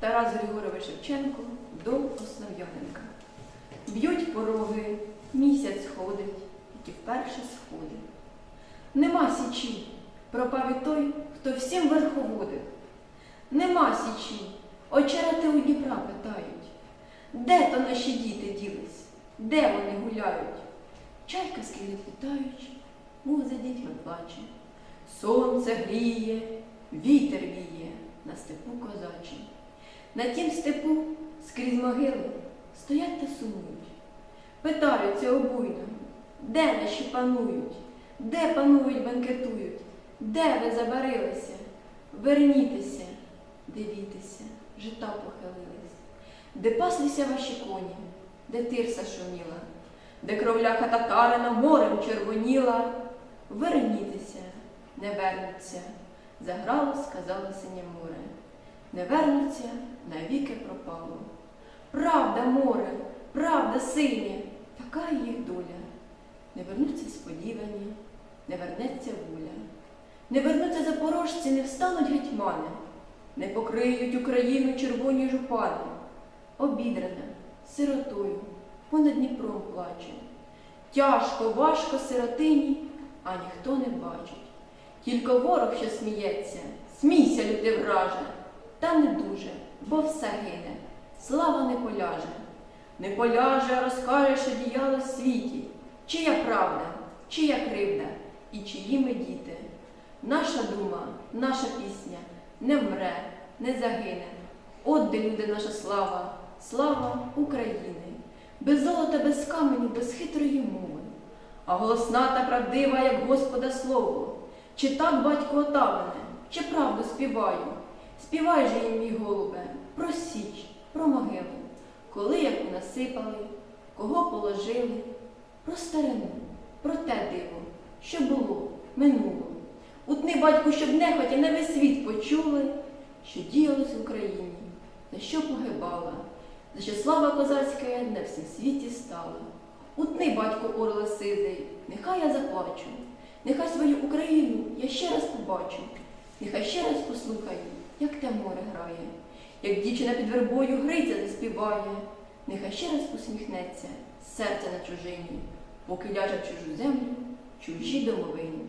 Тарас Григорович Шевченко до Основ'яненка. Б'ють пороги, місяць ходить, і вперше сходить. Нема січі, пропав і той, хто всім верховодив. Нема січі, очерети у Дніпра питають. Де то наші діти ділись? Де вони гуляють? Чайка скрізь літаючи, мов за дітьми плаче. Сонце гріє, вітер віє на степу козачі. На тім степу скрізь могили стоять та сумують. Питаються обуйно, де наші панують, де панують, бенкетують, де ви забарилися? Вернітеся, дивіться, жита похилились, де паслися ваші коні, де тирса шуміла, де кровляха татарина морем червоніла. Вернітеся, не вернуться, заграло, сказало синє море. Не вернуться, навіки пропало. Правда, море, правда, синє, така їх доля. Не вернуться сподівані, не вернеться воля. Не вернуться запорожці, не встануть гетьмани, не покриють Україну червоні жупани. Обідрана, сиротою, понад Дніпром плаче. Тяжко, важко сиротині, а ніхто не бачить. Тільки ворог, що сміється, смійся, люди враже, та не дуже, бо все гине, слава не поляже. Не поляже, розкаже, що діяло в світі, чия правда, чия кривда і чиї ми діти. Наша дума, наша пісня не вмре, не загине. От де люди наша слава, слава України, без золота, без каменю, без хитрої мови, а голосна та правдива, як Господа слово. Чи так, батько, отавлене, чи правду співаю? Співай же їм, мій голубе, про січ, про могилу, коли яку насипали, кого положили, про старину, про те диво, що було, минуло. Утни, батьку, щоб нехотя на весь світ почули, що діялось в Україні, за що погибала, за що слава козацька на всім світі стала. Утни, батько, орле сизий, нехай я заплачу, нехай свою Україну я ще раз побачу, нехай ще раз послухаю, як те море грає, як дівчина під вербою гриця заспіває, нехай ще раз усміхнеться серце на чужині, поки ляже в чужу землю, чужі домовині.